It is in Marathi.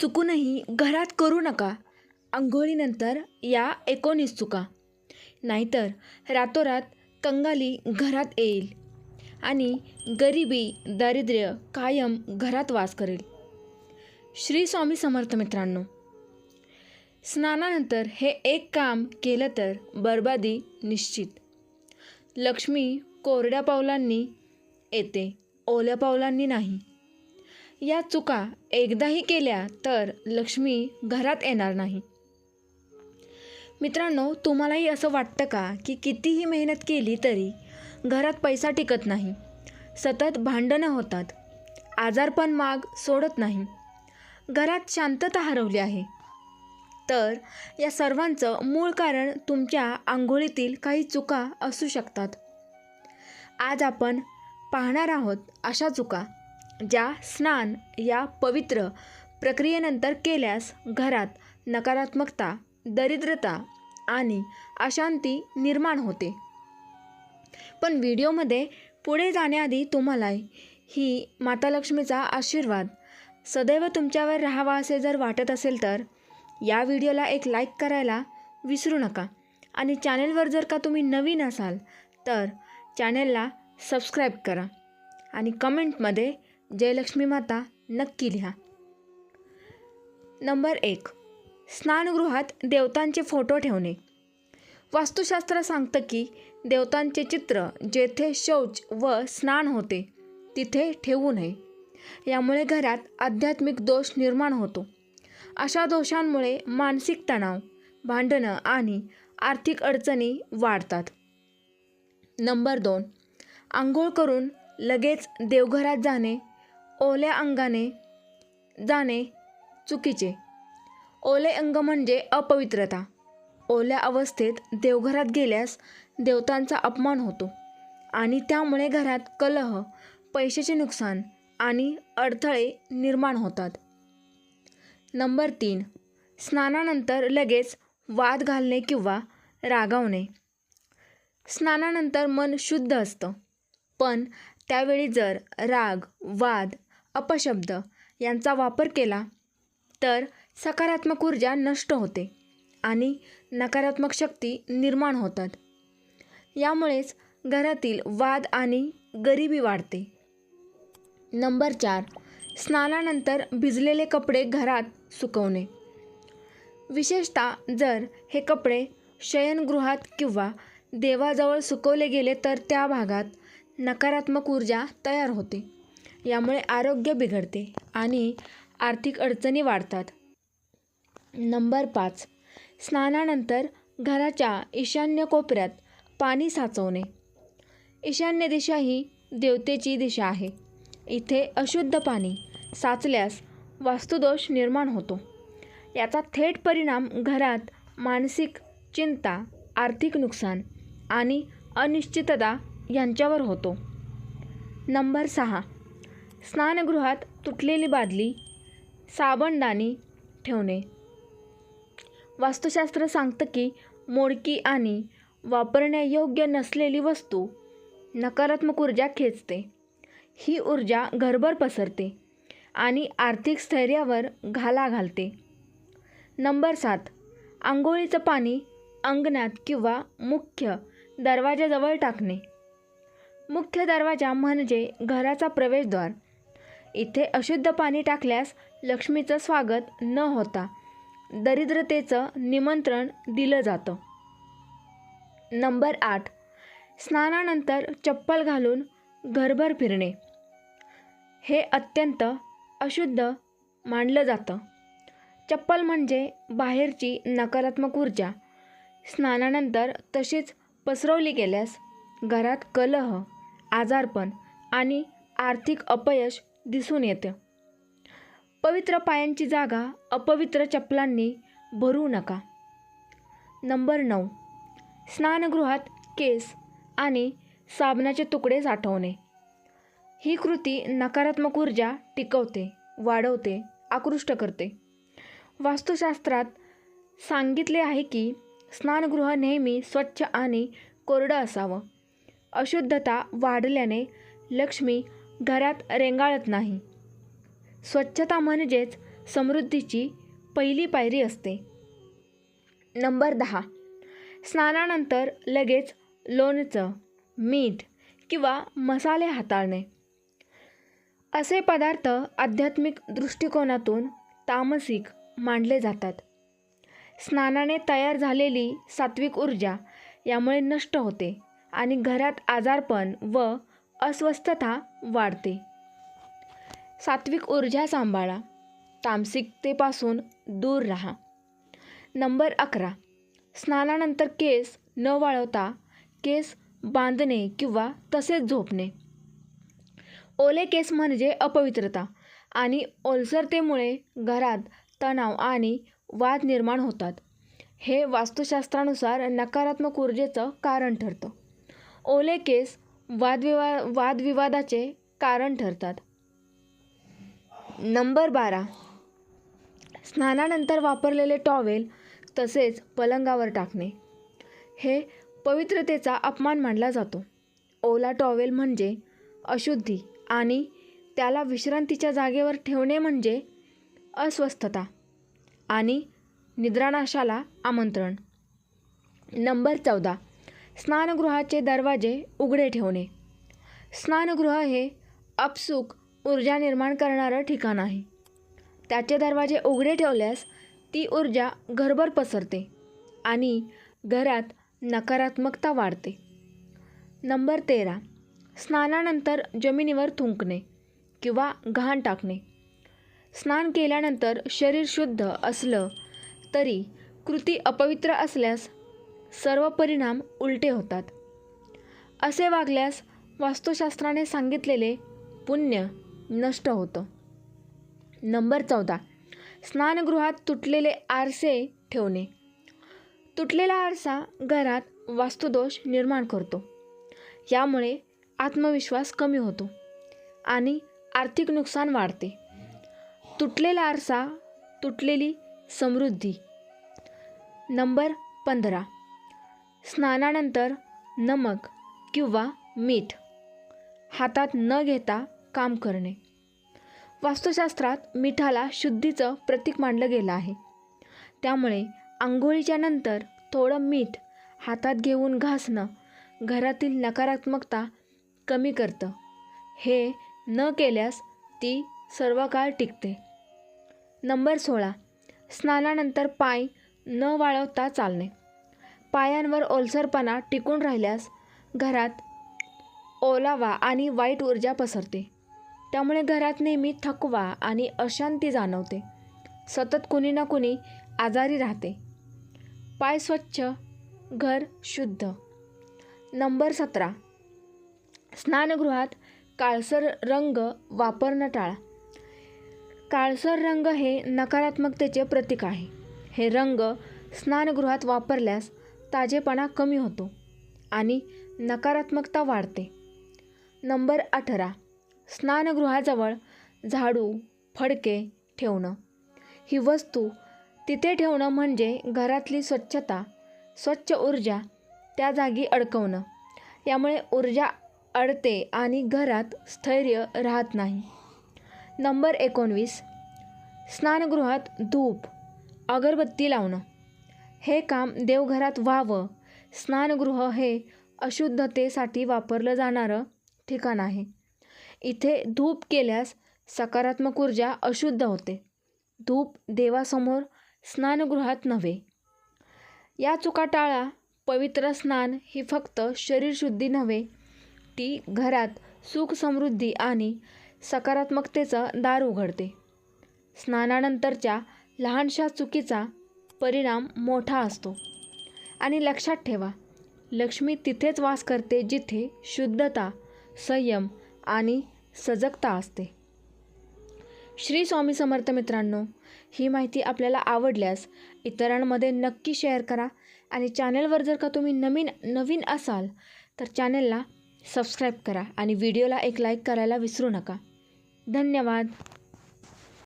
चुकूनही घरात करू नका. आंघोळीनंतर या एकोणीस चुका. नाहीतर रातोरात कंगाली घरात येईल आणि गरिबी दारिद्र्य कायम घरात वास करेल. श्री स्वामी समर्थ मित्रांनो स्नानानंतर हे एक काम केलं तर बर्बादी निश्चित. लक्ष्मी कोरड्या पावलांनी येते ओल्या पावलांनी नाही. या चुका एकदाही केल्या तर लक्ष्मी घरात येणार नाही. मित्रांनो तुम्हालाही असं वाटतं का की कितीही मेहनत केली तरी घरात पैसा टिकत नाही? सतत भांडणं होतात. आजारपण माग सोडत नाही. घरात शांतता हरवली आहे. तर या सर्वांचं मूळ कारण तुमच्या आंघोळीतील काही चुका असू शकतात. आज आपण पाहणार आहोत अशा चुका. ज्या स्नान या पवित्र प्रक्रियेनंतर केल्यास घरात नकारात्मकता दरिद्रता आणि अशांती निर्माण होते. पण व्हिडिओमध्ये पुढे जाण्याआधी तुम्हाला ही माता लक्ष्मीचा आशीर्वाद सदैव तुमच्यावर राहावा असे जर वाटत असेल तर या व्हिडिओला एक लाईक करायला विसरू नका. आणि चॅनेलवर जर का तुम्ही नवीन असाल तर चॅनेलला सबस्क्राईब करा आणि कमेंटमध्ये जयलक्ष्मी माता नक्की लिहा. नंबर एक. स्नानगृहात देवतांचे फोटो ठेवणे. वास्तुशास्त्र सांगतं की देवतांचे चित्र जेथे शौच व स्नान होते तिथे ठेवू नये. यामुळे घरात आध्यात्मिक दोष निर्माण होतो. अशा दोषांमुळे मानसिक तणाव भांडणं आणि आर्थिक अडचणी वाढतात. नंबर दोन. आंघोळ करून लगेच देवघरात जाणे ओल्या अंगाने जाणे चुकीचे. ओले अंग म्हणजे अपवित्रता. ओल्या अवस्थेत देवघरात गेल्यास देवतांचा अपमान होतो आणि त्यामुळे घरात कलह पैशाचे नुकसान आणि अडथळे निर्माण होतात. नंबर तीन स्नानानंतर लगेच वाद घालणे किंवा रागावणे. स्नानानंतर मन शुद्ध असतं पण त्यावेळी जर राग वाद अपशब्द यांचा वापर केला तर सकारात्मक ऊर्जा नष्ट होते आणि नकारात्मक शक्ती निर्माण होतात. यामुळेच घरातील वाद आणि गरिबी वाढते. नंबर चार स्नानानंतर भिजलेले कपडे घरात सुकवणे. विशेषतः जर हे कपडे शयनगृहात किंवा देवाजवळ सुकवले गेले तर त्या भागात नकारात्मक ऊर्जा तयार होते. यामुळे आरोग्य बिघडते आणि आर्थिक अडचणी वाढतात. नंबर पाच. स्नानानंतर घराच्या ईशान्य कोपऱ्यात पाणी साचवणे. ईशान्य दिशा ही देवतेची दिशा आहे. इथे अशुद्ध पाणी साचल्यास वास्तुदोष निर्माण होतो. याचा थेट परिणाम घरात मानसिक चिंता आर्थिक नुकसान आणि अनिश्चितता यांच्यावर होतो. नंबर सहा. स्नानगृहात तुटलेली बादली साबणदाणी ठेवणे. वास्तुशास्त्र सांगतं की मोडकी आणि वापरण्यायोग्य नसलेली वस्तू नकारात्मक ऊर्जा खेचते. ही ऊर्जा घरभर पसरते आणि आर्थिक स्थैर्यावर घाला घालते. नंबर सात आंघोळीचं पाणी अंगणात किंवा मुख्य दरवाजाजवळ टाकणे. मुख्य दरवाजा म्हणजे घराचा प्रवेशद्वार. इथे अशुद्ध पाणी टाकल्यास लक्ष्मीचं स्वागत न होता दरिद्रतेचं निमंत्रण दिलं जातं. नंबर आठ. स्नानानंतर चप्पल घालून घरभर फिरणे. हे अत्यंत अशुद्ध मानलं जातं. चप्पल म्हणजे बाहेरची नकारात्मक ऊर्जा. स्नानानंतर तशीच पसरवली गेल्यास घरात कलह आजारपण आणि आर्थिक अपयश दिसून येतं. पवित्र पायांची जागा अपवित्र चपलांनी भरू नका. नंबर नऊ. स्नानगृहात केस आणि साबणाचे तुकडे साठवणे. ही कृती नकारात्मक ऊर्जा टिकवते वाढवते आकृष्ट करते. वास्तुशास्त्रात सांगितले आहे की स्नानगृह नेहमी स्वच्छ आणि कोरडं असावं. अशुद्धता वाढल्याने लक्ष्मी घरात रेंगाळत नाही. स्वच्छता म्हणजेच समृद्धीची पहिली पायरी असते. नंबर दहा. स्नानानंतर लगेच लोणचं मीठ किंवा मसाले हाताळणे. असे पदार्थ आध्यात्मिक दृष्टिकोनातून तामसिक मांडले जातात. स्नानाने तयार झालेली सात्विक ऊर्जा यामुळे नष्ट होते आणि घरात आजारपण व अस्वस्थता वाढते. सात्विक ऊर्जा सांभाळा. तामसिकतेपासून दूर राहा. नंबर अकरा. स्नानानंतर केस न वाळवता केस बांधणे किंवा तसेच झोपणे. ओले केस म्हणजे अपवित्रता आणि ओलसरतेमुळे घरात तणाव आणि वाद निर्माण होतात. हे वास्तुशास्त्रानुसार नकारात्मक ऊर्जेचं कारण ठरतं. ओले केस वादविवा वादविवादाचे कारण ठरतात. नंबर बारा. स्नानानंतर वापरलेले टॉवेल तसेच पलंगावर टाकणे. हे पवित्रतेचा अपमान मानला जातो. ओला टॉवेल म्हणजे अशुद्धी आणि त्याला विश्रांतीच्या जागेवर ठेवणे म्हणजे अस्वस्थता आणि निद्रानाशाला आमंत्रण. नंबर चौदा. स्नानगृहाचे दरवाजे उघडे ठेवणे. स्नानगृह हे अपसुक ऊर्जा निर्माण करणारं ठिकाण आहे. त्याचे दरवाजे उघडे ठेवल्यास ती ऊर्जा घरभर पसरते आणि घरात नकारात्मकता वाढते. नंबर तेरा. स्नानानंतर जमिनीवर थुंकणे किंवा घाण टाकणे. स्नान केल्यानंतर शरीर शुद्ध असलं तरी कृती अपवित्र असल्यास सर्व परिणाम उलटे होतात. असे वागल्यास वास्तुशास्त्राने सांगितलेले पुण्य नष्ट होतं. नंबर चौदा. स्नानगृहात तुटलेले आरसे ठेवणे. तुटलेला आरसा घरात वास्तुदोष निर्माण करतो. यामुळे आत्मविश्वास कमी होतो आणि आर्थिक नुकसान वाढते. तुटलेला आरसा तुटलेली समृद्धी. नंबर पंधरा. स्नानानंतर नमक किंवा मीठ. हातात न घेता काम करणे. वास्तुशास्त्रात मिठाला शुद्धीचं प्रतीक मानलं गेलं आहे. त्यामुळे आंघोळीच्या नंतर थोडं मीठ हातात घेऊन घासणं घरातील नकारात्मकता कमी करतं. हे न केल्यास ती सर्व काळ टिकते. नंबर सोळा. स्नानानंतर पाय न वाळवता चालणे. पायांवर ओलसरपणा टिकून राहिल्यास घरात ओलावा आणि वाईट ऊर्जा पसरते. त्यामुळे घरात नेहमी थकवा आणि अशांती जाणवते. सतत कुणी ना कुणी आजारी राहते. पाय स्वच्छ घर शुद्ध. नंबर सतरा. स्नानगृहात काळसर रंग वापरणं टाळा. काळसर रंग हे नकारात्मकतेचे प्रतीक आहे. हे रंग स्नानगृहात वापरल्यास ताजेपणा कमी होतो आणि नकारात्मकता वाढते. नंबर अठरा. स्नानगृहाजवळ झाडू फडके ठेवणं. ही वस्तू तिथे ठेवणं म्हणजे घरातली स्वच्छता स्वच्छ ऊर्जा त्या जागी अडकवणं. यामुळे ऊर्जा अडते आणि घरात स्थैर्य राहत नाही. नंबर एकोणवीस. स्नानगृहात धूप अगरबत्ती लावणं. हे काम देवघरात व्हावं. स्नानगृह हे अशुद्धतेसाठी वापरलं जाणारं ठिकाण आहे. इथे धूप केल्यास सकारात्मक ऊर्जा अशुद्ध होते. धूप देवासमोर स्नानगृहात नव्हे. या चुका टाळा. पवित्र स्नान ही फक्त शरीरशुद्धी नव्हे ती घरात सुख समृद्धी आणि सकारात्मकतेचं दार उघडते. स्नानानंतरच्या लहानशा चुकीचा परिणाम मोठा असतो. आणि लक्षात ठेवा लक्ष्मी तिथेच वास करते जिथे शुद्धता संयम आणि सजगता असते. श्री स्वामी समर्थ मित्रांनो ही माहिती आपल्याला आवडल्यास इतरांमध्ये नक्की शेअर करा आणि चॅनलवर जर का तुम्ही नवीन नवीन असाल तर चॅनलला सबस्क्राईब करा आणि व्हिडिओला एक लाईक करायला विसरू नका. धन्यवाद.